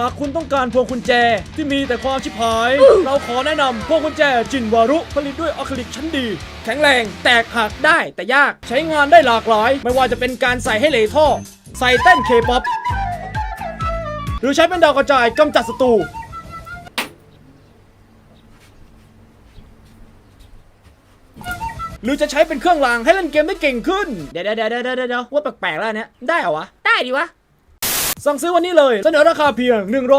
หากคุณต้องการพวงกุญแจที่มีแต่ความชิบหาย เราขอแนะนำพวงกุญแจจินวารุผลิตด้วยอะคริลิกชั้นดี แข็งแรงแตกหักได้แต่ยากใช้งานได้หลากหลาย ไม่ว่าจะเป็นการใส่ให้เหลท่อ ใส่เต้นเคป๊อปหรือใช้เป็นดาวกระจายกำจัดศัตรูหรือจะใช้เป็นเครื่องรางให้เล่นเกมได้เก่งขึ้น เดี๋ยวเดี๋ยวเดี๋ยวเดี๋ยวเดี๋ยวว่าแปลกๆแล้วอันเนี้ยได้เหรอวะ ได้ดิวะ สั่งซื้อวันนี้เลย เสนอราคาเพียง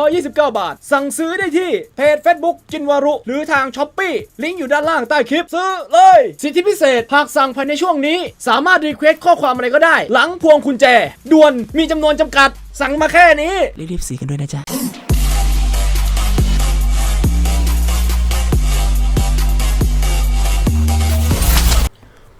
129 บาท สั่งซื้อได้ที่เพจ Facebook จินวารุ หรือทางช้อปปีลิงก์อยู่ด้านล่างใต้คลิปซื้อเลย สิทธิพิเศษหากสั่งภายในช่วงนี้ สามารถรีเควสข้อความอะไรก็ได้ หลังพวงกุญแจด่วนมีจำนวนจำกัด สั่งมาแค่นี้รีบๆสีกันด้วยนะจ๊ะ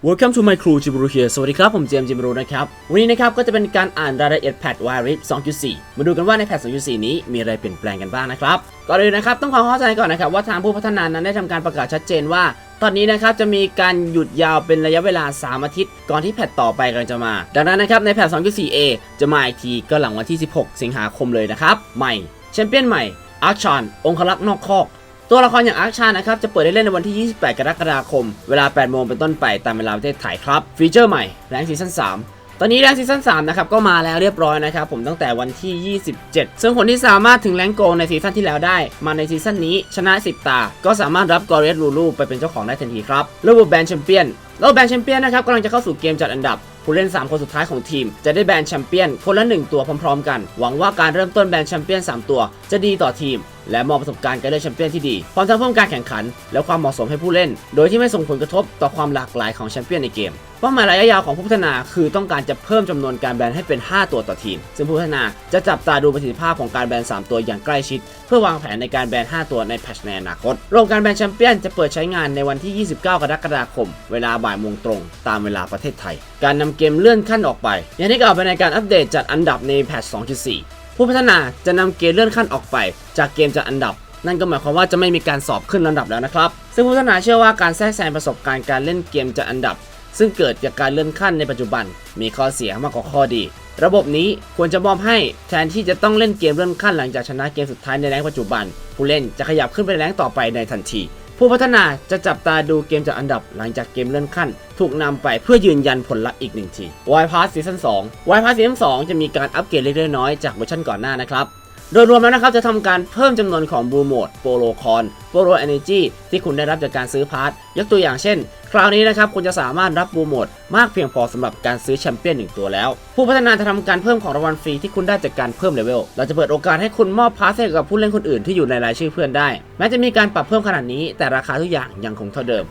Welcome to my crew จิบรุเฮียสวัสดีครับ ผมเจมส์จิบรุนะครับ วันนี้นะครับก็จะเป็นการอ่านรายละเอียดแพท w i r i p 2.4 มาดูกันว่าในแพท2.4 นี้มีอะไรเปลี่ยนแปลงกันบ้างนะครับ ก่อนอื่นนะครับต้องขอเข้าใจก่อนนะครับว่าทางผู้พัฒนานั้นได้ทำการประกาศชัดเจนว่า ตอนนี้นะครับจะมีการหยุดยาวเป็นระยะเวลา 3 อาทิตย์ ก่อนที่แพทต่อไปกำลังจะมา ดังนั้นนะครับในแพท 2.4a จะมาอีกทีก็หลังวันที่ 16 สิงหาคมเลยนะครับใหม่แชมเปี้ยนใหม่อาร์ชอนองคลักษ์นอกคอก ตัวละครอย่างอาร์คชานะครับ จะเปิดให้เล่นในวันที่ 28 กรกฎาคม เวลา 8 โมงเป็นต้นไปตามเวลาประเทศไทยครับ ฟีเจอร์ใหม่แรงซีซั่น 3ตอนนี้แรงซีซั่น3นะครับก็มาแล้วเรียบร้อยนะครับผมตั้งแต่วันที่ 27 ซึ่งคนที่สามารถถึงแรงโกลในซีซั่นที่แล้วได้ มาในซีซั่นนี้ชนะ 10 ตา ก็สามารถรับกอริเอสลูลูไปเป็นเจ้าของได้ทันทีครับระบบแบนแชมเปี้ยนระบบแบนแชมเปี้ยนนะครับกำลังจะเข้าสู่เกมจัดอันดับ ผู้เล่น 3 คนสุดท้ายของทีม จะได้แบนแชมเปี้ยนคนละ 1 ตัวพร้อม ๆ กัน หวังว่าการเริ่มต้นแบนแชมเปี้ยน3 ตัว จะดีต่อทีม และมอบประสบการณ์การเล่นแชมเปี้ยนที่ดีพร้อมทั้งเพิ่มการแข่งขัน และความเหมาะสมให้ผู้เล่น โดยที่ไม่ส่งผลกระทบต่อความหลากหลายของแชมเปี้ยนในเกมเป้าหมายระยะยาวของผู้พัฒนาคือต้องการจะเพิ่มจำนวนการแบนให้เป็น 5 ตัวต่อทีม ซึ่งผู้พัฒนาจะจับตาดูประสิทธิภาพของการแบน 3 ตัวอย่างใกล้ชิด เพื่อวางแผนในการแบน 5 ตัวในแพทช์ในอนาคตโรงการแบนแชมเปี้ยนจะเปิดใช้งานในวันที่ 29 กรกฎาคม เวลาบ่ายโมงตรง ตามเวลาประเทศไทย การนำเกมเลื่อนขั้นออกไป อย่างที่กล่าวไปในการอัปเดตจัดอันดับในแพทช์2.4 ผู้พัฒนาจะนำเกมเลื่อนขั้นออกไป จากเกมจัดอันดับ นั่นก็หมายความว่าจะไม่มีการสอบขึ้นลำดับแล้วนะครับ ซึ่งผู้พัฒนาเชื่อว่าการแทรกแซงประสบการณ์การเล่นเกมจัดอันดับ ซึ่งเกิดจากการเลื่อนขั้นในปัจจุบัน มีข้อเสียมากกว่าข้อดี ระบบนี้ควรจะมอบให้แทนที่จะต้องเล่นเกมเลื่อนขั้นหลังจากชนะเกมสุดท้ายในแรงปัจจุบัน ผู้เล่นจะขยับขึ้นไปในแรงต่อไปในทันที ผู้พัฒนาจะจับตาดูเกมจากอันดับหลังจากเกมเลื่อนขั้น ถูกนำไปเพื่อยืนยันผลลัพธ์อีกหนึ่งที Y Pass Season 2 Y Pass Season 2 จะมีการอัปเกรดเล็กๆน้อยจากเวอร์ชันก่อนหน้านะครับ โดยรวมแล้วนะครับจะทำการเพิ่มจำนวนของ Blue Mode Polo Con Polo Energy ที่คุณได้รับจากการซื้อพาร์ทยกตัวอย่างเช่น คราวนี้นะครับคุณจะสามารถรับ Blue Mode มากเพียงพอสำหรับการซื้อแชมเปี้ยนหนึ่งตัวแล้ว ผู้พัฒนาจะทำการเพิ่มของรางวัลฟรีที่คุณได้จากการเพิ่มเลเวลเราจะเปิดโอกาสให้คุณมอบพาสให้กับผู้เล่นคนอื่นที่อยู่ในรายชื่อเพื่อนได้ แม้จะมีการปรับเพิ่มขนาดนี้ แต่ราคาทุกอย่างยังคงเท่าเดิม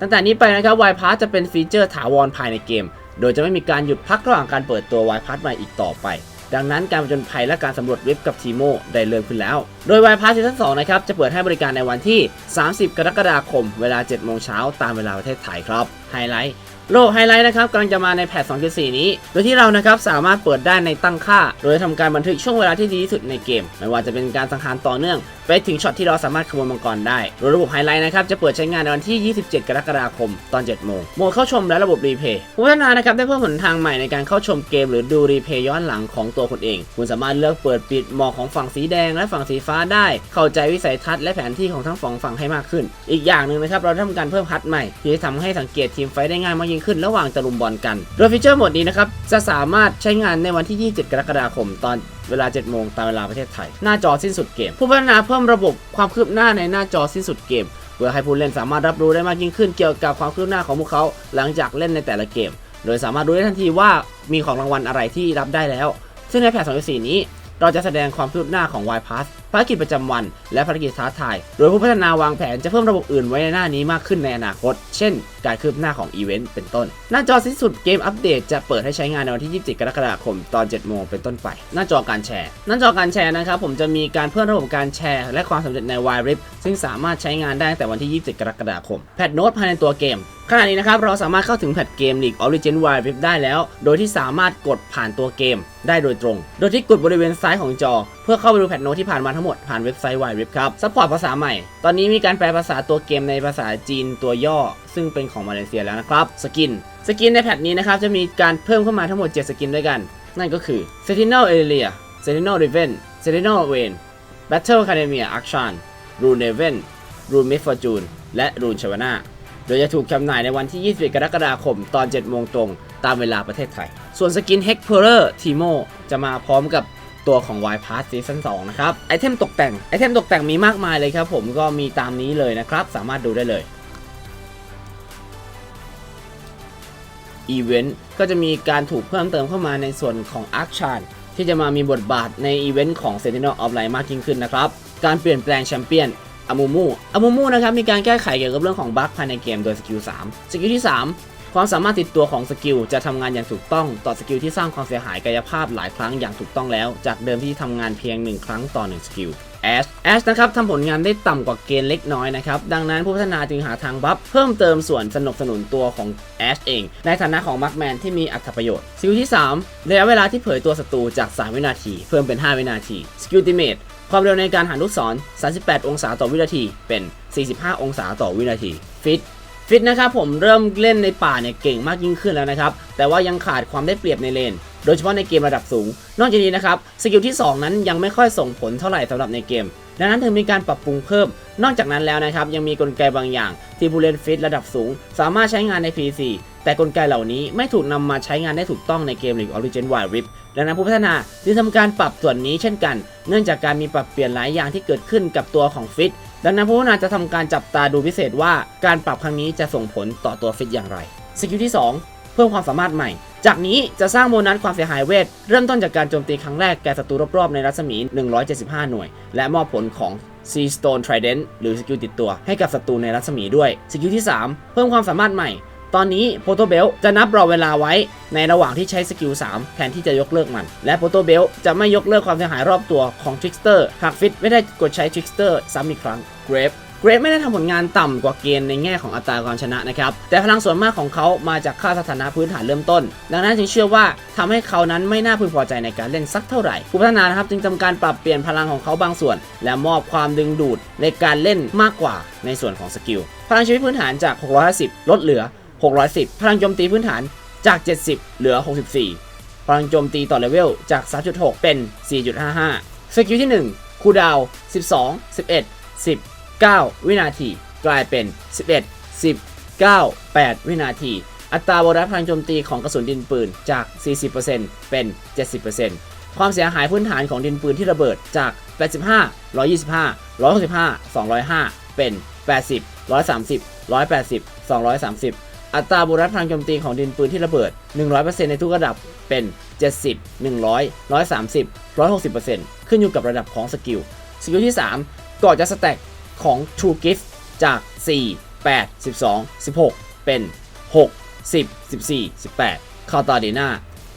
ตั้งแต่นี้ไปนะครับ Y Pass จะเป็นฟีเจอร์ถาวรภายในเกม โดยจะไม่มีการหยุดพักระหว่างการเปิดตัว Y Pass ใหม่อีกต่อไป ดังนั้นการผจญภัยและการสำรวจเว็บกับทีโมได้เริ่มขึ้นแล้ว โดย Y Pass ซีซั่น2นะครับ จะเปิดให้บริการในวันที่ 30 กรกฎาคม เวลา 7 โมงเช้าตามเวลาประเทศไทยครับ ไฮไลท์ โลกไฮไลท์นะครับกำลังจะมาในแพท 2.4 นี้ โดยที่เรานะครับสามารถเปิดได้ในตั้งค่า โดยทำการบันทึกช่วงเวลาที่ดีที่สุดในเกม ไม่ว่าจะเป็นการสังหารต่อเนื่อง ไปถึงช็อตที่เราสามารถขโมยมังกรได้ โดยระบบไฮไลท์นะครับจะเปิดใช้งานในวันที่ 27 กรกฎาคมตอน 7 โมง โหมดเข้าชมและระบบรีเพย์ผู้พัฒนานะครับได้เพิ่มหนทางใหม่ในการเข้าชมเกม หรือดูรีเพย์ย้อนหลังของตัวคุณเอง คุณสามารถเลือกเปิดปิดหมอกของฝั่งสีแดงและฝั่งสีฟ้าได้ เข้าใจวิสัยทัศน์และแผนที่ของทั้งสองฝั่งให้มากขึ้น อีกอย่างหนึ่งนะครับเราทำการเพิ่มพัดใหม่ที่จะทำให้สังเกตทีมไฟได้ง่ายมากยิ่งขึ้นระหว่างตะลุมบอลกัน โดยฟีเจอร์โหมดนี้นะครับ จะสามารถใช้งานในวันที่ 27 กรกฎาคมตอนเวลา 7 โมงตามเวลาประเทศไทย หน้าจอสิ้นสุดเกม ผู้พัฒนาเพิ่มระบบความคืบหน้าในหน้าจอสิ้นสุดเกม เพื่อให้ผู้เล่นสามารถรับรู้ได้มากยิ่งขึ้นเกี่ยวกับความคืบหน้าของพวกเขาหลังจากเล่นในแต่ละเกม โดยสามารถรู้ได้ทันทีว่ามีของรางวัลอะไรที่รับได้แล้ว ซึ่งในแพท2.4นี้ เราจะแสดงความคืบหน้าของ Y Pass ภารกิจประจำวัน และภารกิจท้าทาย โดยผู้พัฒนาวางแผนจะเพิ่มระบบอื่นไว้ในหน้านี้มากขึ้นในอนาคต เช่น การคืบหน้าของอีเวนต์เป็นต้น หน้าจอสิ้นสุดเกมอัปเดตจะเปิดให้ใช้งานในวันที่ 27 กรกฎาคมตอน 7 โมงเป็นต้นไป หน้าจอการแชร์ หน้าจอการแชร์นะครับผมจะมีการเพิ่มระบบการแชร์ และความสำเร็จใน Y r i p ซึ่งสามารถใช้งานได้ตั้งแต่วันที่ 27 กรกฎาคม แพทโน้ตภายในตัวเกมขณะนี้นะครับเราสามารถเข้าถึงแพทเกม League Origin w i r i p ได้แล้ว โดยที่สามารถกดผ่านตัวเกมได้โดยตรง โดยที่กดบริเวณซ้ายของจอเพื่อเข้าไปดูแพทโน้ตที่ผ่านมาทั้งหมดผ่านเว็บไซต์ y r i p ครับซัพพอร์ตภาษาใหม่ ตอนนี้มีการแปลภาษาตัวเกมในภาษาจีนตัวย่อ ซึ่งเป็นของมาเลเซียแล้วนะครับ สกิน สกินในแพทนี้นะครับจะมีการเพิ่มเข้ามาทั้งหมด 7 สกินด้วยกัน นั่นก็คือ Sentinel Area Sentinel Riven Sentinel Wayne Battle Academia Action Rune Neven Rune Mid Fortune และ Rune Shavana โดยจะถูกจำหน่ายในวันที่ 21 กรกฎาคม ตอน 7 โมงตรง ตามเวลาประเทศไทย ส่วนสกิน Hex p e r e r Timo จะมาพร้อมกับ ตัวของ Y Pass Season 2 นะครับ ไอเทมตกแต่ง ไอเทมตกแต่งมีมากมายเลยครับผมก็มีตามนี้เลยนะครับ สามารถดูได้เลยอีเวนต์ก็จะมีการถูกเพิ่มเติมเข้ามาในส่วนของ a r c h a n ที่จะมามีบทบาทในอีเวนต์ของ Sentinel of Light มากยิ่งขึ้นนะครับ การเปลี่ยนแปลงแชมเปี้ยนอามูมูอามูมูนะครับมีการแก้ไขเกี่ยวกับเรื่องของบั๊กภายในเกมโดยสกิล3สกิลที่ 3 ความสามารถติดตัวของสกิลจะทำงานอย่างถูกต้องต่อสกิลที่สร้างความเสียหายกายภาพหลายครั้งอย่างถูกต้องแล้ว จากเดิมที่ทำงานเพียง 1 ครั้งต่อ 1 สกิลแอชแอชนะครับทำผลงานได้ต่ำกว่าเกณฑ์เล็กน้อยนะครับ ดังนั้นผู้พัฒนาจึงหาทางบัฟเพิ่มเติมส่วนสนับสนุนตัวของแอชเอง ในฐานะของมาร์กแมนที่มีอัตประโยชน์ สกิลที่3ระยะเวลาที่เผยตัวศัตรูจาก 3 วินาที เพิ่มเป็น 5 วินาที สกิลติเมตความเร็วในการหันลูกศร 38 องศาต่อวินาที เป็น 45 องศาต่อวินาที ฟิต ฟิตนะครับผมเริ่มเล่นในป่าเนี่ยเก่งมากยิ่งขึ้นแล้วนะครับ แต่ว่ายังขาดความได้เปรียบในเลน โดยเฉพาะในเกมระดับสูง นอกจากนี้นะครับสกิลที่ 2 นั้นยังไม่ค่อยส่งผลเท่าไหร่สำหรับในเกม ดังนั้นถึงมีการปรับปรุงเพิ่ม นอกจากนั้นแล้วนะครับยังมีกลไกบางอย่าง ที่ผู้เล่นฟิตระดับสูง สามารถใช้งานใน PC แต่กลไกเหล่านี้ไม่ถูกนำมาใช้งานได้ถูกต้องในเกม League of Legends Wild Rift ดังนั้นผู้พัฒนาจึงทำการปรับส่วนนี้เช่นกัน เนื่องจากการมีปรับเปลี่ยนหลายอย่างที่เกิดขึ้นกับตัวของฟิต ดังนั้นผู้พัฒนาจะทำการจับตาดูพิเศษว่าการปรับครั้งนี้จะส่งผลต่อตัวฟิตอย่างไรสกิลที่ 2 เพิ่มความสามารถใหม่ จากนี้จะสร้างโมนัสความเสียหายเวท เริ่มต้นจากการโจมตีครั้งแรกแก่ศัตรูรอบๆในรัศมี 175 หน่วย และมอบผลของ Sea Stone Trident หรือสกิลติดตัวให้กับศัตรูในรัศมีด้วย สกิลที่ 3 เพิ่มความสามารถใหม่ ตอนนี้โ o โตเบลจะนับรอเวลาไว้ในระหว่างที่ใช้สกิล 3 แทนที่จะยกเลิกมัน และโ o โตเบลจะไม่ยกเลิกความเสียหายรอบตัวของทริกสเตอร์หากฟิตไม่ได้กดใช้ทริกสเตอร์ซ้ำอีกครั้งเกรฟเกรฟไม่ได้ทำผลงานต่ำกว่าเกณฑ์ในแง่ของอัตราการชนะนะครับ แต่พลังส่วนมากของเขามาจากค่าสถานะพื้นฐานเริ่มต้น ดังนั้นจึงเชื่อว่าทำให้เขานั้นไม่น่าพึงพอใจในการเล่นสักเท่าไหร่ผู้พัฒนานะครับจึงทำการปรับเปลี่ยนพลังของเขาบางส่วน และมอบความดึงดูดในการเล่นมากกว่าในส่วนของสกิล พลังชีวิตพื้นฐานจาก 650 ลดเหลือ 610 พลังโจมตีพื้นฐานจาก 70 เหลือ 64 พลังโจมตีต่อเลเวลจาก 3.6 เป็น 4.55 สกิลที่ 1 คูดาว 12 11 10 9 วินาที กลายเป็น 11 10 9 8 วินาที อัตราโบนัสพลังโจมตีของกระสุนดินปืนจาก 40%เป็น 70%ความเสียหายพื้นฐานของดินปืนที่ระเบิดจาก 85 125 165 205 เป็น 80 130 180 230 อัตราโบนัสพลังโจมตีของดินปืนที่ระเบิด 100%ในทุกระดับเป็น 70 100 130 160%ขึ้นอยู่กับระดับของสกิล สกิลที่ 3 ก่อจะสแต็กของ True Gift จาก 4 8 12 16 เป็น 6 10 14 18คาตาเดนา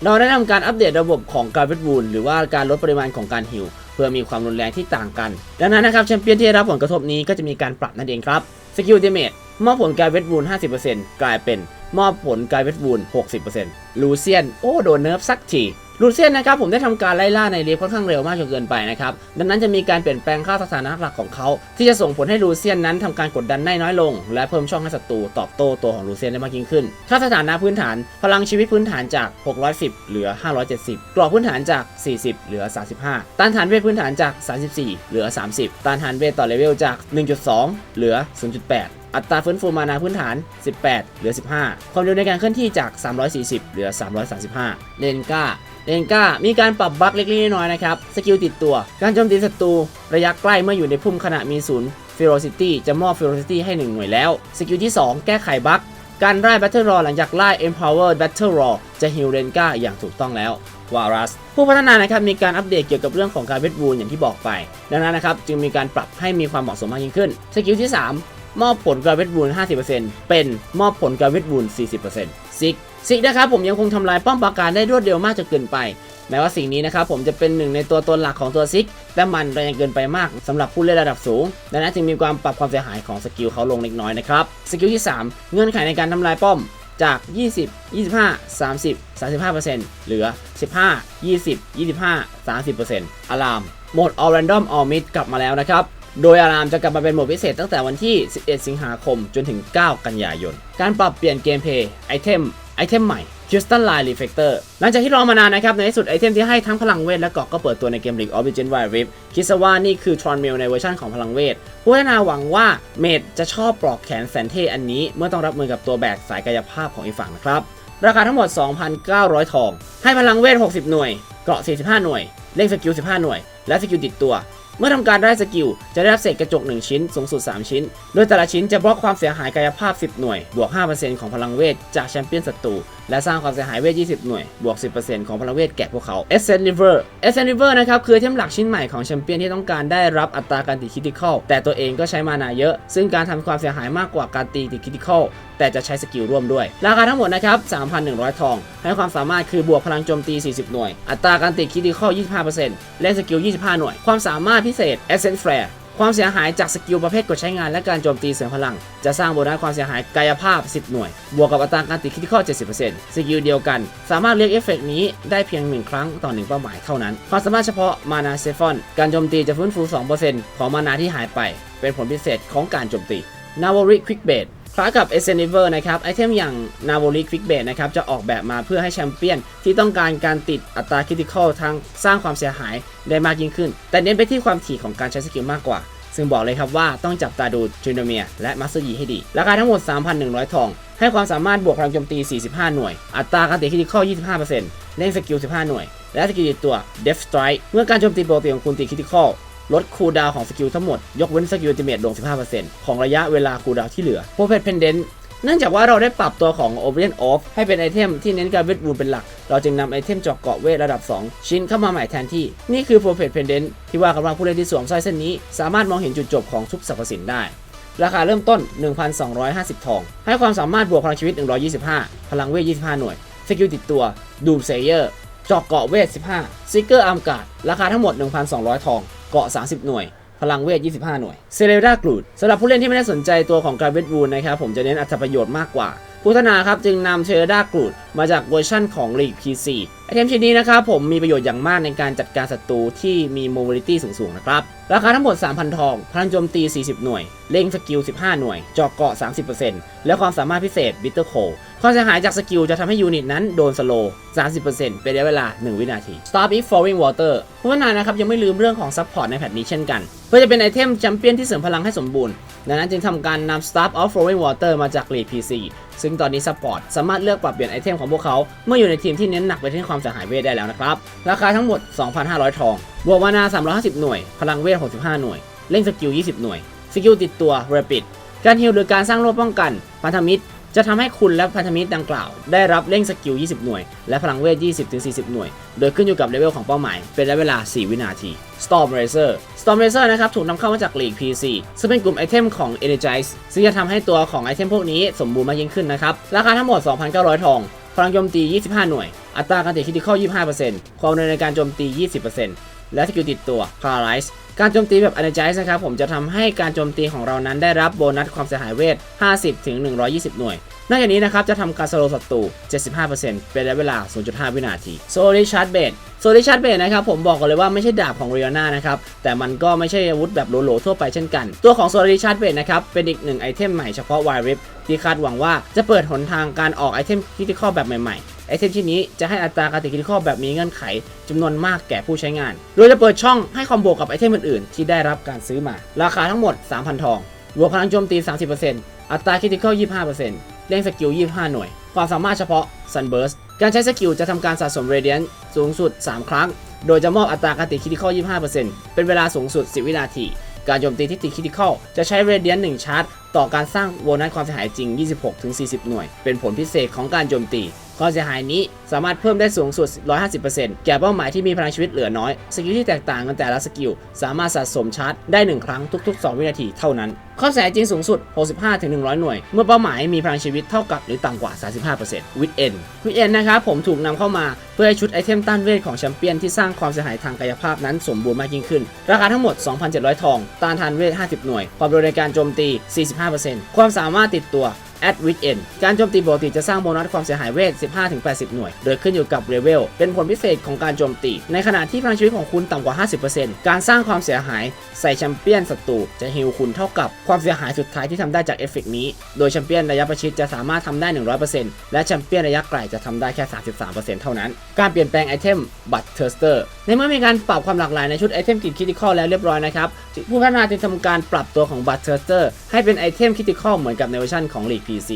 เราได้ทำการอัปเดตระบบของการเวทวูนหรือว่าการลดปริมาณของการฮิลเพื่อมีความรุนแรงที่ต่างกัน ดังนั้นนะครับแชมเปี้ยนที่ได้รับผลกระทบนี้ก็จะมีการปรับนั่นเองครับสกิลเดเมจ มอบผลการเวทวูน50%กลายเป็นมอบผลการเวทวูน60%ลูเซียน โอ้ โดนเนิร์ฟสักทีลูเซียนนะครับผมได้ทำการไล่ล่าในเลีฟค่อนข้างเร็วมากจนเกินไปนะครับดังนั้นจะมีการเปลี่ยนแปลงค่าสถานะหลักของเขา ที่จะส่งผลให้ลูเซียนนั้นทำการกดดันได้น้อยลง และเพิ่มช่องให้ศัตรูตอบโต้ตัวของลูเซียนได้มากยิ่งขึ้น ค่าสถานะพื้นฐาน พลังชีวิตพื้นฐานจาก 610 เหลือ 570 กรอบพื้นฐานจาก 40 เหลือ 35 ต้านทานเวทพื้นฐานจาก 34 เหลือ 30 ต้านทานเวทต่อเลเวลจาก 1.2 เหลือ 0.8 อัตราฟื้นฟูมานาพื้นฐาน 18 เหลือ 15 ความเร็วในการเคลื่อนที่จาก 340 เหลือ 335 เลนก้า เลนก้า มีการปรับบั๊กเล็กๆน้อยๆนะครับ สกิลติดตัว การโจมตีศัตรู ระยะใกล้เมื่ออยู่ในพุ่มขณะมีศูนย์ Ferocity จะมอบ Ferocity ให้ 1 หน่วยแล้ว สกิลที่ 2 แก้ไขบั๊กการไล่ Battle Raw หลังจากไล่ Empower Battle Raw จะฮิลเลนก้าอย่างถูกต้องแล้ววารัสผู้พัฒนานะครับมีการอัปเดตเกี่ยวกับเรื่องของการเวทวูนอย่างที่บอกไป ดังนั้นนะครับจึงมีการปรับให้มีความเหมาะสมมากยิ่งขึ้น สกิลที่ 3 มอบผลการเวทวูน50%เป็นมอบผลการเวทวูน40%ซิกซิกนะครับผมยังคงทำลายป้อมปราการได้รวดเร็วมากจนเกินไปแม้ว่าสิ่งนี้นะครับผมจะเป็นหนึ่งในตัวตนหลักของตัวซิกแต่มันแรงเกินไปมากสำหรับผู้เล่นระดับสูง ดังนั้นจึงมีความปรับความเสียหายของสกิลเขาลงเล็กน้อยนะครับ สกิลที่ 3 เงื่อนไขในการทำลายป้อมจาก 20 25 30 35%เหลือ 15 20 25 30%อะลามโหมด All Random All Mid กลับมาแล้วนะครับ โดยอารามจะกลับมาเป็นโหมดพิเศษตั้งแต่วันที่ 11 สิงหาคมจนถึง 9 กันยายน การปรับเปลี่ยนเกมเพย์ไอเทมไอเทมใหม่ Crystal Line Reflector หลังจากที่รอมานานนะครับ ในที่สุดไอเทมที่ให้ทั้งพลังเวทและเกาะก็เปิดตัวในเกม League of Legends Wild Rift คิดซะว่านี่คือ Tron Mail ในเวอร์ชันของพลังเวท ผู้พัฒนาหวังว่าเมดจะชอบปลอกแขนแสนเท่อันนี้ เมื่อต้องรับมือกับตัวแบกสายกายภาพของอีกฝั่งนะครับ ราคาทั้งหมด 2,900 ทอง ให้พลังเวท 60 หน่วย เกราะ 45 หน่วย เล่งสกิล 15 หน่วย และสกิลติดตัว เมื่อทำการได้สกิล จะได้รับเศษกระจก 1 ชิ้น สูงสุด 3 ชิ้น โดยแต่ละชิ้นจะบล็อกความเสียหายกายภาพ 10 หน่วย บวก 5%ของพลังเวท จากแชมเปี้ยนศัตรู และสร้างความเสียหายเวท 20 หน่วย บวก 10%ของพลังเวทแก่พวกเขา Ascent River Ascent River นะครับ คือเทมหลักชิ้นใหม่ของแชมเปี้ยนที่ต้องการได้รับอัตราการตีคริติคอลแต่ตัวเองก็ใช้มานาเยอะ ซึ่งการทำความเสียหายมากกว่าการตีติคริติคอลแต่จะใช้สกิลร่วมด้วย ราคาทั้งหมดนะครับ 3,100 ทอง ให้ความสามารถคือบวกพลังโจมตี 40 หน่วย อัตราการติดคิติคอล25%และสกิล 25 หน่วย ความสามารถพิเศษ Ascent Flare ความเสียหายจากสกิลประเภทกดใช้งานและการโจมตีเสริมพลัง จะสร้างโบนัสความเสียหายกายภาพ 10 หน่วย บวกกับอัตราการติดคริติคอล70%สกิลเดียวกัน สามารถเรียกเอฟเฟกต์นี้ได้เพียง 1 ครั้งต่อ 1 เป้าหมายเท่านั้น ความสามารถเฉพาะมานาเซฟอน การโจมตีจะฟื้นฟู 2%ของมานาที่หายไป เป็นผลพิเศษของการโจมตี n a v o r i Quick b a t คล้ายกับ s n i v e r นะครับไอเทมอย่าง n a v o r i Quick b a t นะครับจะออกแบบมาเพื่อให้แชมเปี้ยน ที่ต้องการการติดอัตราคริติคอลทางสร้างความเสียหายได้มากยิ่งขึ้น แต่เน้นไปที่ความถี่ของการใช้สกิลมากกว่า ซึ่งบอกเลยครับว่าต้องจับตาดูจูนเมียและมัสเตอร์ยีให้ดี ราคาทั้งหมด 3,100 ทอง ให้ความสามารถบวกพลังโจมตี 45 หน่วย อัตราการติดคริติคอล25%เล่นสกิล 15 หน่วย และสกิลติดตัว Death Strike เมื่อการโจมตีปกติของคุณติดคริติคอล ลดคูลดาวของสกิลทั้งหมด ยกเว้นสกิลอัลติเมทลง 15%ของระยะเวลาคูลดาวที่เหลือโปรเพทเพนเดนเนื่องจากว่าเราได้ปรับตัวของ o b e r i o n Off ให้เป็นไอเทมที่เน้นการเวทวูลเป็นหลัก เราจึงนำไอเทมจาะเกาะเวทระดับ 2 ชิ้นเข้ามาใหม่แทนที่ นี่คือ p r o p e t Pendant ที่ว่ากันว่าผู้เล่นที่สวมสร้อยเส้นนี้ สามารถมองเห็นจุดจบของทุกสรรพสินได้ ราคาเริ่มต้น 1,250 ทอง ให้ความสามารถบวกพลังชีวิต 125 พลังเวท 25 หน่วย สกิลติดตัวดูมเซเยอร์จาะเกาะเวท 15ซิกเกอร์อาร์มการ์ดราคาทั้งหมด 1,200 ทอง เกาะ 30 หน่วย พลังเวท 25 หน่วย เซเลดากรูดสำหรับผู้เล่นที่ไม่ได้สนใจตัวของการเวทบูนนะครับผมจะเน้นอัตประโยชน์มากกว่า ผู้พัฒนาครับจึงนำเซเลดากรูดมาจากเวอร์ชั่นของลีก PC ไอเทมชิ้นนี้นะครับผมมีประโยชน์อย่างมากในการจัดการศัตรูที่มีโมบิลิตี้สูงๆนะครับ ราคาทั้งหมด 3,000 ทอง พลังโจมตี 40 หน่วย เล็งสกิล 15 หน่วยเจาะเกาะ 30%และความสามารถพิเศษบิตเตอร์โคความเสียหายจากสกิลจะทำให้ยูนิตนั้นโดนสโลว์30%เป็นระยะเวลา 1 วินาที Stop If Falling Water ผู้พัฒนานะครับยังไม่ลืมเรื่องของซัพพอร์ตในแพทนี้เช่นกัน เพื่อจะเป็นไอเทมแชมเปี้ยนที่เสริมพลังให้สมบูรณ์ ดังนั้นจึงทำการนำ Stop of Flowing Water มาจาก League PC ซึ่งตอนนี้ซัพพอร์ตสามารถเลือกปรับเปลี่ยนไอเทมของพวกเขาเมื่ออยู่ในทีมที่เน้นหนักไปที่ความเสียหายเวทได้แล้วนะครับ ราคาทั้งหมด 2,500 ทอง บวกวานา 350 หน่วย พลังเวท 65 หน่วย เล่นสกิล 20 หน่วย สกิลติดตัว Rapid การฮิลหรือการสร้างโล่ป้องกัน พันธมิตร จะทำให้คุณและพันธมิตรดังกล่าว ได้รับเร่งสกิล 20 หน่วย และพลังเวท 20-40 หน่วย โดยขึ้นอยู่กับเลเวลของเป้าหมาย เป็นระยะเวลา 4 วินาที Storm Racer Storm Racer นะครับถูกนำเข้ามาจาก League PC ซึ่งเป็นกลุ่มไอเทมของ Energize ซึ่งจะทำให้ตัวของไอเทมพวกนี้สมบูรณ์มากยิ่งขึ้นนะครับ ราคาทั้งหมด 2,900 ทอง พลังโจมตี 25 หน่วย อัตราการติดคริติคอล25%ความเร็วในการโจมตี 20% และสกิลติดตัว Paralyze การโจมตีแบบ Energize นะครับผมจะทำให้การโจมตีของเรานั้นได้รับโบนัสความเสียหายเวท 50 ถึง 120 หน่วยนอกจากนี้นะครับจะทำการสโลศัตรู 75%เป็นระยะเวลา 0.5 วินาทีโซลิชาร์ดเบดโซลิชาร์ดเบดนะครับผมบอกกันเลยว่าไม่ใช่ดาบของเรียนานะครับ แต่มันก็ไม่ใช่อาวุธแบบโหลๆทั่วไปเช่นกัน ตัวของโซลิชาร์ดเบดนะครับ เป็นอีกหนึ่งไอเทมใหม่เฉพาะวายริฟที่คาดหวังว่าจะเปิดหนทางการออกไอเทมคริติคอลแบบใหม่ๆ ไอเทมชิ้นนี้จะให้อัตราการติดคริติคอลแบบมีเงื่อนไขจำนวนมากแก่ผู้ใช้งาน โดยจะเปิดช่องให้คอมโบกับไอเทมอื่นๆ ที่ได้รับการซื้อมา ราคาทั้งหมด 3,000 ทองบวกพลังโจมตี 30%อัตราคริติคอล25%เล่งสกิล 25 หน่วย ความสามารถเฉพาะ Sunburst การใช้สกิลจะทำการสะสม Radiant สูงสุด 3 ครั้ง โดยจะมอบอัตราการติดคริติคอล25%เป็นเวลาสูงสุด 10 วินาทีการโจมตีที่ติดคริติคอลจะใช้ Radiant 1ชาร์จ ต่อการสร้างโบนัสความเสียหายจริง 26-40 หน่วย เป็นผลพิเศษของการโจมตี ความเสียหายนี้สามารถเพิ่มได้สูงสุด 150%แก่เป้าหมายที่มีพลังชีวิตเหลือน้อย สกิลที่แตกต่างกันแต่ละสกิล สามารถสะสมชาร์จได้ 1 ครั้งทุก ๆ 2 วินาทีเท่านั้น ความเสียจริงสูงสุด 65-100 หน่วย เมื่อเป้าหมายมีพลังชีวิตเท่ากับหรือต่ำกว่า 35% with N with N นะครับผมถูกนำเข้ามาเพื่อให้ชุดไอเทมต้านเวทของแชมเปี้ยนที่สร้างความเสียหายทางกายภาพนั้นสมบูรณ์มากยิ่งขึ้น ราคาทั้งหมด 2,700 ทอง ต้านทานเวท 50 หน่วย ความเร็วในการโจมตี 45%ความสามารถติดตัว at with n การโจมตีปกติจะสร้างโบนัสความเสียหายเวท 15-80 หน่วย โดยขึ้นอยู่กับเลเวล เป็นผลพิเศษของการโจมตี ในขณะที่พลังชีวิตของคุณต่ำกว่า 50%การสร้างความเสียหายใส่แชมเปี้ยนศัตรูจะฮิลคุณเท่ากับความเสียหายสุดท้ายที่ทำได้จากเอฟเฟกต์นี้ โดยแชมเปี้ยนระยะประชิดจะสามารถทำได้ 100%และแชมเปี้ยนระยะไกลจะทำได้แค่ 33%เท่านั้น การเปลี่ยนแปลงไอเทมบัตเทอร์สเตอร์ในเมื่อมีการปรับความหลากหลายในชุดไอเทมกิจคิติคอลแล้วเรียบร้อยนะครับ ผู้พัฒนาจึงทำการปรับตัวของบัตเทอร์สเตอร์ให้เป็นไอเทมคิติคอลเหมือนกับในเวอร์ชันของ League PC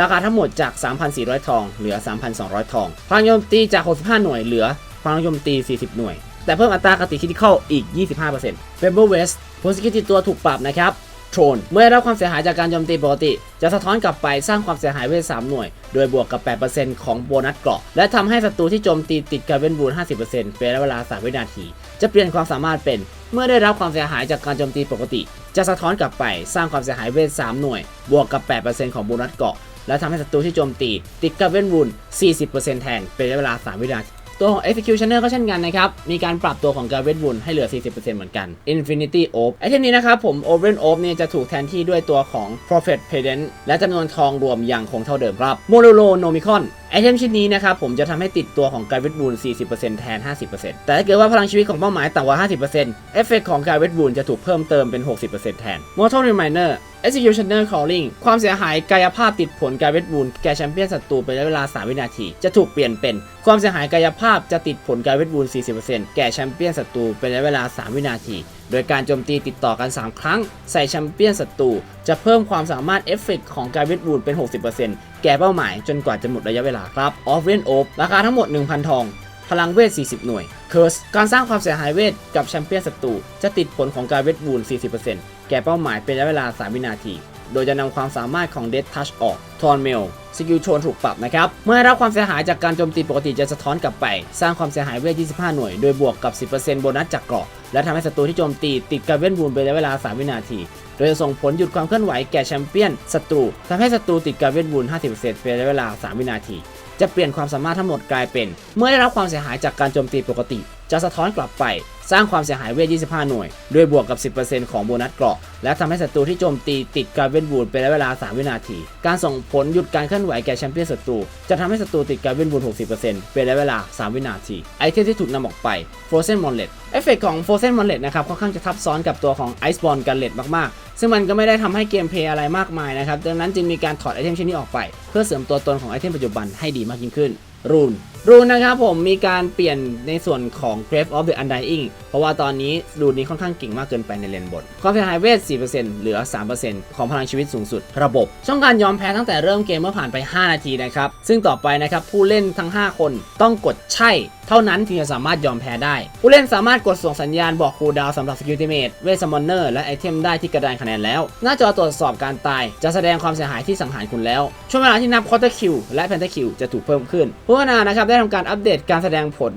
ราคาทั้งหมดจาก 3,400 ทอง เหลือ 3,200 ทอง พลังโจมตีจาก 65 หน่วย เหลือพลังโจมตี 40 หน่วย แต่เพิ่มอัตรากติคิติคอลอีก 25% f a b l e West ผลสกิลติดตัวถูกปรับนะครับ โทรนเมื่อได้รับความเสียหายจากการโจมตีปกติ จะสะท้อนกลับไปสร้างความเสียหายเวท3หน่วย โดยบวกกับ 8%ของโบนัสเกราะ และทำให้ศัตรูที่โจมตีติดการเวนบูน50%เป็นระยะเวลา 3 วินาที จะเปลี่ยนความสามารถเป็น เมื่อได้รับความเสียหายจากการโจมตีปกติ จะสะท้อนกลับไปสร้างความเสียหายเวท3หน่วย บวกกับ 8%ของโบนัสเกราะและทำให้ศัตรูที่โจมตี ติดกับเวนบูน40%แทนเป็นระยะเวลา 3 วินาที ตัวของ Executioner ก็เช่นกันนะครับ มีการปรับตัวของการเวทบุญให้เหลือ 40%เหมือนกัน Infinity Orb ไอเทมนี้นะครับผม Open Orb เนี่ยจะถูกแทนที่ด้วยตัวของ Prophet Pendant และจำนวนทองรวมยังคงเท่าเดิมครับ m o r o l o n o m i c o n ไอเทมชิ้นนี้นะครับผมจะทำให้ติดตัวของการเวทบุญ40%แทน 50%แต่ถ้าเกิดว่าพลังชีวิตของเป้าหมายต่ำกว่า 50%เอฟเฟกของการเวทบุญจะถูกเพิ่มเติมเป็น 60%แทน Mortal Reminder Executioner Calling ความเสียหายกายภาพติดผลการเวทบูนแก่แชมเปี้ยนศัตรูเป็นระยะเวลา 3 วินาที จะถูกเปลี่ยนเป็น ความเสียหายกายภาพจะติดผลการเวทบูน40%แก่แชมเปี้ยนศัตรูเป็นระยะเวลา 3 วินาที โดยการโจมตีติดต่อกัน 3 ครั้ง ใส่แชมเปี้ยนศัตรูจะเพิ่มความสามารถเอฟเฟกของการเวทบูนเป็น 60%แก่เป้าหมายจนกว่าจะหมดระยะเวลาครับ Off Rain o p ราคาทั้งหมด 1,000 ทอง พลังเวท 40 หน่วย Curse การสร้างความเสียหายเวทกับแชมเปี้ยนศัตรูจะติดผลของการเวทบูน 40%แก่เป้าหมายเป็นระยะเวลา 3 วินาที โดยจะนำความสามารถของ Death Touch ออก ทอนเมล สกิลโชนถูกปรับนะครับ เมื่อได้รับความเสียหายจากการโจมตีปกติจะสะท้อนกลับไป สร้างความเสียหายเวท 25 หน่วย โดยบวกกับ 10%โบนัสจากเกราะ และทำให้ศัตรูที่โจมตีติดกับเวทบูนเป็นระยะเวลา 3 วินาที โดยจะส่งผลหยุดความเคลื่อนไหวแก่แชมเปี้ยนศัตรูทำให้ศัตรูติดกับเวทบูน 50%เป็นระยะเวลา 3 วินาที จะเปลี่ยนความสามารถทั้งหมดกลายเป็น เมื่อได้รับความเสียหายจากการโจมตีปกติ จะสะท้อนกลับไป สร้างความเสียหายเวท 25 หน่วย ด้วยบวกกับ 10%ของโบนัสเกราะ และทำให้ศัตรูที่โจมตีติดการเวนบูนเป็นระยะเวลา 3 วินาที การส่งผลหยุดการเคลื่อนไหวแก่แชมเปี้ยนศัตรู จะทำให้ศัตรูติดการเวนบูน60%เป็นระยะเวลา 3 วินาที ไอเทมที่ถูกนำออกไป Frozen Monlet เอฟเฟกของ Frozen Monlet นะครับค่อนข้างจะทับซ้อนกับตัวของ Iceborne Gauntlet มากๆ ซึ่งมันก็ไม่ได้ทำให้เกมเพลย์อะไรมากมายนะครับดังนั้นจึงมีการถอดไอเทมชิ้นนี้ออกไป เพื่อเสริมตัวตนของไอเทมปัจจุบันให้ดีมากยิ่งขึ้น รูนรูนนะครับผมมีการเปลี่ยนในส่วนของ Grave of the Undying เพราะว่าตอนนี้รูนนี้ค่อนข้างเก่งมากเกินไปในเลนบนความเสียหายเวท 4%เหลือ 3%ของพลังชีวิตสูงสุด ระบบ ช่องการยอมแพ้ตั้งแต่เริ่มเกมเมื่อผ่านไป 5 นาทีนะครับ ซึ่งต่อไปนะครับผู้เล่นทั้ง 5 คนต้องกดใช่ เท่านั้นถึงจะสามารถยอมแพ้ได้ ผู้เล่นสามารถกดส่งสัญญาณบอกคูดาวสำหรับสกิลติเมตเวทซัมมอนเนอร์และไอเทมได้ที่กระดานคะแนนแล้ว หน้าจอตรวจสอบการตาย จะแสดงความเสียหายที่สังหารคุณแล้ว ช่วงเวลาที่นับคอร์เตอร์คิวและเพนท a คิวจะถูกเพิ่มขึ้นผูพัฒนานะครับได้ทำการอัปเดตการแสดงผล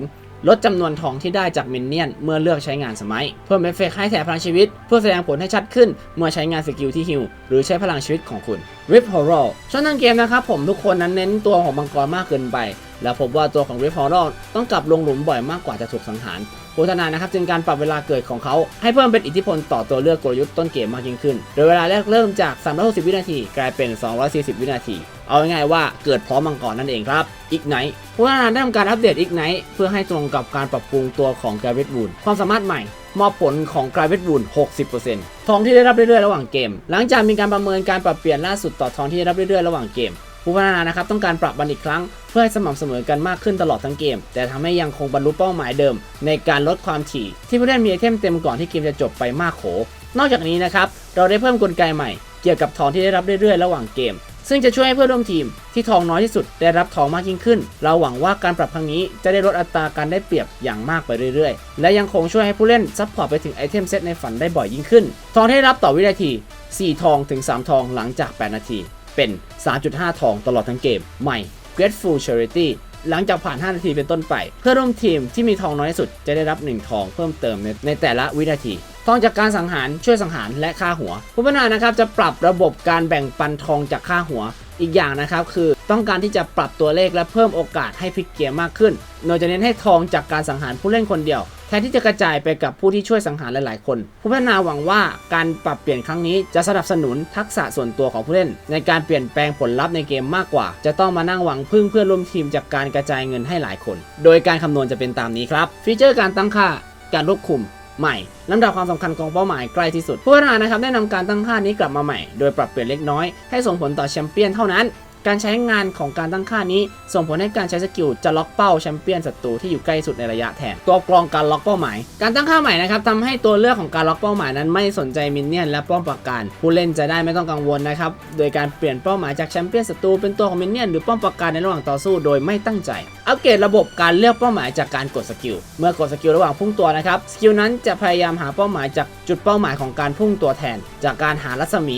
ลดจำนวนทองที่ได้จากมินเนี่ยนเมื่อเลือกใช้งานสมัย เพิ่มเอฟเฟกต์ให้แถบพลังชีวิต เพื่อแสดงผลให้ชัดขึ้นเมื่อใช้งานสกิลที่ฮิลหรือใช้พลังชีวิตของคุณ Rip Horror ช่วงต้นเกมนะครับผมทุกคนนั้นเน้นตัวของมังกรมากเกินไป แล้วพบว่าตัวของ Rip Horror ต้องกลับลงหลุมบ่อยมากกว่าจะถูกสังหารผู้พัฒนานะครับจึงการปรับเวลาเกิดของเขาให้เพิ่มเป็นอิทธิพลต่อตัวเลือกกลยุทธ์ต้นเกมมากยิ่งขึ้น โดยเวลาแรกเริ่มจาก 360 วินาที กลายเป็น 240 วินาที เอาง่ายๆว่าเกิดพร้อมมังกรนั่นเองครับอีกไนท์ผู้พัฒนาได้ทำการอัปเดตอีกไนท์เพื่อให้ตรงกับการปรับปรุงตัวของกราวิทบูนความสามารถใหม่มอบผลของกราวิทบูน60%ทองที่ได้รับเรื่อยๆระหว่างเกม หลังจากมีการประเมินการปรับเปลี่ยนล่าสุดต่อทองที่ได้รับเรื่อยๆระหว่างเกม ผู้พัฒนานะครับต้องการปรับมันอีกครั้ง เพื่อให้สม่ำเสมอกันมากขึ้นตลอดทั้งเกม แต่ทำให้ยังคงบรรลุเป้าหมายเดิม ในการลดความถี่ ที่ผู้เล่นมีไอเทมเต็มก่อนที่เกมจะจบไปมากโข นอกจากนี้นะครับเราได้เพิ่มกลไกใหม่ เกี่ยวกับทองที่ได้รับเรื่อยๆ ระหว่างเกม ซึ่งจะช่วยให้เพื่อนร่วมทีมที่ทองน้อยที่สุดได้รับทองมากยิ่งขึ้น เราหวังว่าการปรับครั้งนี้จะได้ลดอัตราการได้เปรียบอย่างมากไปเรื่อยๆ และยังคงช่วยให้ผู้เล่นซัพพอร์ตไปถึงไอเทมเซตในฝันได้บ่อยยิ่งขึ้น ทองที่ได้รับต่อวินาที 4 ทองถึง 3 ทองหลังจาก 8 นาที เป็น 3.5 ทองตลอดทั้งเกมใหม่ Grateful Charity หลังจากผ่าน 5 นาทีเป็นต้นไป เพื่อร่วมทีมที่มีทองน้อยที่สุดจะได้รับ 1 ทองเพิ่มเติมในในแต่ละวินาที ทองจากการสังหารช่วยสังหารและค่าหัวผู้พัฒนานะครับจะปรับระบบการแบ่งปันทองจากค่าหัว อีกอย่างนะครับคือต้องการที่จะปรับตัวเลขและเพิ่มโอกาสให้พลิกเกมมากขึ้น โดยจะเน้นให้ทองจากการสังหารผู้เล่นคนเดียว แทนที่จะกระจายไปกับผู้ที่ช่วยสังหารหลาย ๆ คน ผู้พัฒนาหวังว่าการปรับเปลี่ยนครั้งนี้จะสนับสนุนทักษะส่วนตัวของผู้เล่น ในการเปลี่ยนแปลงผลลัพธ์ในเกมมากกว่า จะต้องมานั่งหวังพึ่งเพื่อนร่วมทีมจากการกระจายเงินให้หลายคน โดยการคำนวณจะเป็นตามนี้ครับ ฟีเจอร์การตั้งค่า การควบคุมใหม่ลำดับความสำคัญของเป้าหมายใกล้ที่สุด ผู้พัฒนานะครับได้นำการตั้งค่านี้กลับมาใหม่ โดยปรับเปลี่ยนเล็กน้อยให้ส่งผลต่อแชมเปี้ยนเท่านั้น การใช้งานของการตั้งค่านี้ ส่งผลให้การใช้สกิลจะล็อกเป้าแชมเปี้ยนศัตรูที่อยู่ใกล้สุดในระยะแทนตัวกรองการล็อกเป้าหมาย การตั้งค่าใหม่นะครับทำให้ตัวเลือกของการล็อกเป้าหมายนั้นไม่สนใจมินเนี่ยนและป้อมปราการ ผู้เล่นจะได้ไม่ต้องกังวลนะครับโดยการเปลี่ยนเป้าหมายจากแชมเปี้ยนศัตรูเป็นตัวของมินเนี่ยนหรือป้อมปราการในระหว่างต่อสู้โดยไม่ตั้งใจ อัปเกรดระบบการเลือกเป้าหมายจากการกดสกิลเมื่อกดสกิลระหว่างพุ่งตัวนะครับสกิลนั้นจะพยายามหาเป้าหมายจากจุดเป้าหมายของการพุ่งตัวแทน จากการหารัศมี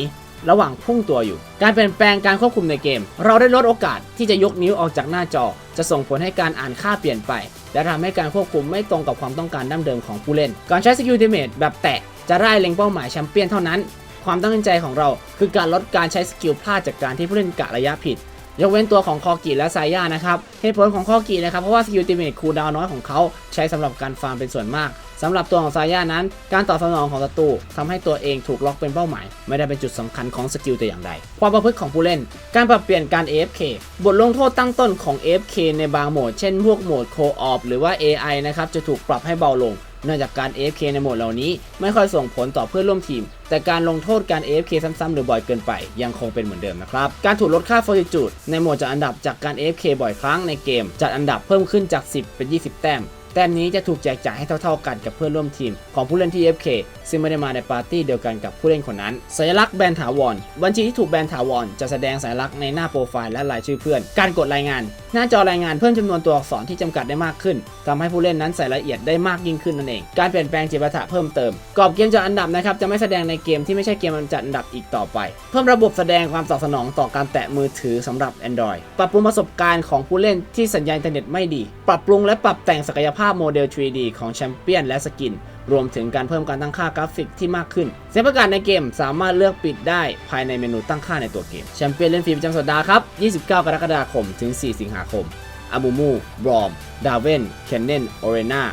ระหว่างพุ่งตัวอยู่ การเปลี่ยนแปลงการควบคุมในเกม เราได้ลดโอกาสที่จะยกนิ้วออกจากหน้าจอ จะส่งผลให้การอ่านค่าเปลี่ยนไป และทำให้การควบคุมไม่ตรงกับความต้องการดั้งเดิมของผู้เล่น การใช้สกิลดิเมทแบบแตะจะไล่เล็งเป้าหมายแชมเปี้ยนเท่านั้น ความตั้งใจของเราคือการลดการใช้สกิลพลาดจากการที่ผู้เล่นกะระยะผิดยกเว้นตัวของคอกิและไซย่านะครับเหตุผลของคอกินะครับเพราะว่าสกิลติเมทคูลดาวน้อยของเขาใช้สำหรับการฟาร์มเป็นส่วนมาก สำหรับตัวของไซย่านั้น การตอบสนองของศัตรูทำให้ตัวเองถูกล็อกเป็นเป้าหมาย ไม่ได้เป็นจุดสำคัญของสกิลแต่อย่างใด ความประพฤติของผู้เล่น การปรับเปลี่ยนการ AFK บทลงโทษตั้งต้นของ AFK ในบางโหมด เช่นพวกโหมดโคออฟหรือว่า AI นะครับจะถูกปรับให้เบาลงเนื่องจากการ AFK ในโหมดเหล่านี้ ไม่ค่อยส่งผลต่อเพื่อนร่วมทีม แต่การลงโทษการ AFK ซ้ำๆหรือบ่อยเกินไป ยังคงเป็นเหมือนเดิมนะครับ การถูกลดค่า Fortitude ในโหมดจัดอันดับจากการ AFK บ่อยครั้งในเกม จัดอันดับเพิ่มขึ้นจาก 10 เป็น 20 แต้มแต้มนี้จะถูกแจกจ่ายให้เท่าๆกันกับเพื่อนร่วมทีมของผู้เล่นที่ FK ซึ่งไม่ได้มาในปาร์ตี้เดียวกันกับผู้เล่นคนนั้น สัญลักษณ์แบนถาวร บัญชีที่ถูกแบนถาวรจะแสดงสัญลักษณ์ในหน้าโปรไฟล์และรายชื่อเพื่อน การกดรายงาน หน้าจอรายงานเพิ่มจำนวนตัวอักษรที่จำกัดได้มากขึ้นทำให้ผู้เล่นนั้นใส่ละเอียดได้มากยิ่งขึ้นนั่นเอง การเปลี่ยนแปลงจิปาถะเพิ่มเติม กรอบเกมจัดอันดับนะครับจะไม่แสดงในเกมที่ไม่ใช่เกมจัดอันดับอีกต่อไป เพิ่มระบบแสดงความตอบสนองต่อการแตะมือถือสำหรับ Android ปรับปรุงประสบการณ์ของผู้เล่นที่สัญญาณอินเทอร์เน็ตไม่ดี ปรับปรุงและปรับแต่งศักยภาพาพโมเดล 3D ของแชมเปี้ยนและสกิน รวมถึงการเพิ่มการตั้งค่ากราฟิกที่มากขึ้นเสียงประกาศในเกมสามารถเลือกปิดได้ภายในเมนูตั้งค่าในตัวเกมแชมเปี้ยนเล่นฟรีประจำสัปดาห์ครับ 29 กรกฎาคมถึง 4 สิงหาคมอามูมูบรอม ดาเวนเคนเนนโอเรนา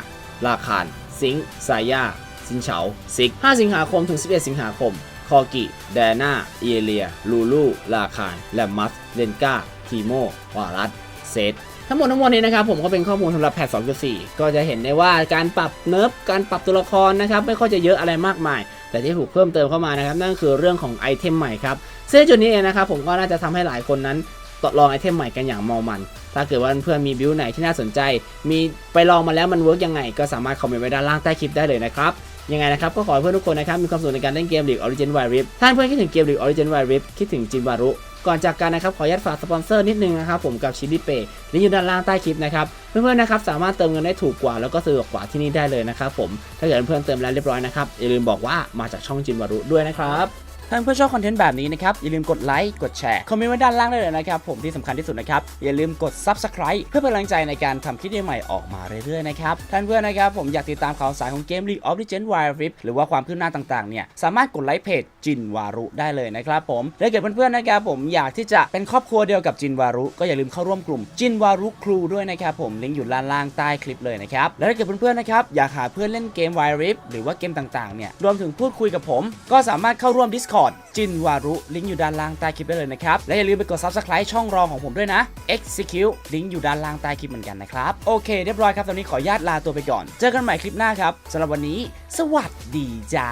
ลาคาน ซิงซายาซินเฉาซิก 5 สิงหาคมถึง 11 สิงหาคม คอกิ แดนาเอเลีย ลูลู ลาคาน แลมมัสเลนกาทีโมวารัสเซต ทั้งหมดทั้งมวลนี้นะครับผมก็เป็นข้อมูลสำหรับแพท2.4 ก็จะเห็นได้ว่าการปรับเนิร์ฟการปรับตัวละครนะครับไม่ค่อยจะเยอะอะไรมากมาย แต่ที่ถูกเพิ่มเติมเข้ามานะครับนั่นคือเรื่องของไอเทมใหม่ครับซึ่งจุดนี้เองนะครับผมก็น่าจะทำให้หลายคนนั้นทดลองไอเทมใหม่กันอย่างมามัน ถ้าเกิดว่าเพื่อนมีบิวไหนที่น่าสนใจ มีไปลองมาแล้วมันเวิร์กยังไง ก็สามารถคอมเมนต์ไว้ด้านล่างใต้คลิปได้เลยนะครับ ยังไงนะครับ ก็ขอให้เพื่อนทุกคนนะครับ มีความสุขในการเล่นเกม League Origin Wild Rift ถ้าเพื่อนคิดถึงเกม League Origin Wild Rift คิดถึงจินวารุ ก่อนจากกันนะครับขออนุญาตฝากสปอนเซอร์นิดนึงนะครับผมกับชิลลี่เปย์ลิงก์อยู่ด้านล่างใต้คลิปนะครับเพื่อนๆนะครับสามารถเติมเงินได้ถูกกว่าแล้วก็สะดวกกว่าที่นี่ได้เลยนะครับผมถ้าเกิดเพื่อนๆเติมแล้วเรียบร้อยนะครับอย่าลืมบอกว่ามาจากช่องจินวารุด้วยนะครับ ถ้าเพื่อนชอบคอนเทนต์แบบนี้นะครับ อย่าลืมกดไลค์ กดแชร์ คอมเมนต์ไว้ด้านล่างได้เลยนะครับ ผมที่สำคัญที่สุดนะครับ อย่าลืมกด Subscribe เพื่อเป็นกำลังใจในการทำคลิปใหม่ๆออกมาเรื่อยๆนะครับ ท่านเพื่อนนะครับ ผมอยากติดตามข่าวสารของเกม League of Legends Wild Rift หรือว่าความคืบหน้าต่างๆ เนี่ย สามารถกดไลค์เพจจินวารุได้เลยนะครับผมและเกิดเพื่อนๆนะครับผมอยากที่จะเป็นครอบครัวเดียวกับจินวารุ ก็อย่าลืมเข้าร่วมกลุ่มจินวารุครูด้วยนะครับผมลิงก์อยู่ด้านล่างใต้คลิปเลยนะครับและถ้าเกิดเพื่อนๆนะครับอยากหาเพื่อนเล่นเกม Wild Rift หรือว่าเกมต่างๆเนี่ยรวมถึงพูดคุยกับผม ก็สามารถเข้าร่วม Discord จินวารุ ลิงก์อยู่ด้านล่างใต้คลิปได้เลยนะครับ และอย่าลืมไปกด Subscribe ช่องรองของผมด้วยนะ Execute ลิงก์อยู่ด้านล่างใต้คลิปเหมือนกันนะครับ โอเคเรียบร้อยครับ ตอนนี้ขออนุญาตลาตัวไปก่อน เจอกันใหม่คลิปหน้าครับสำหรับวันนี้ สวัสดีจ้า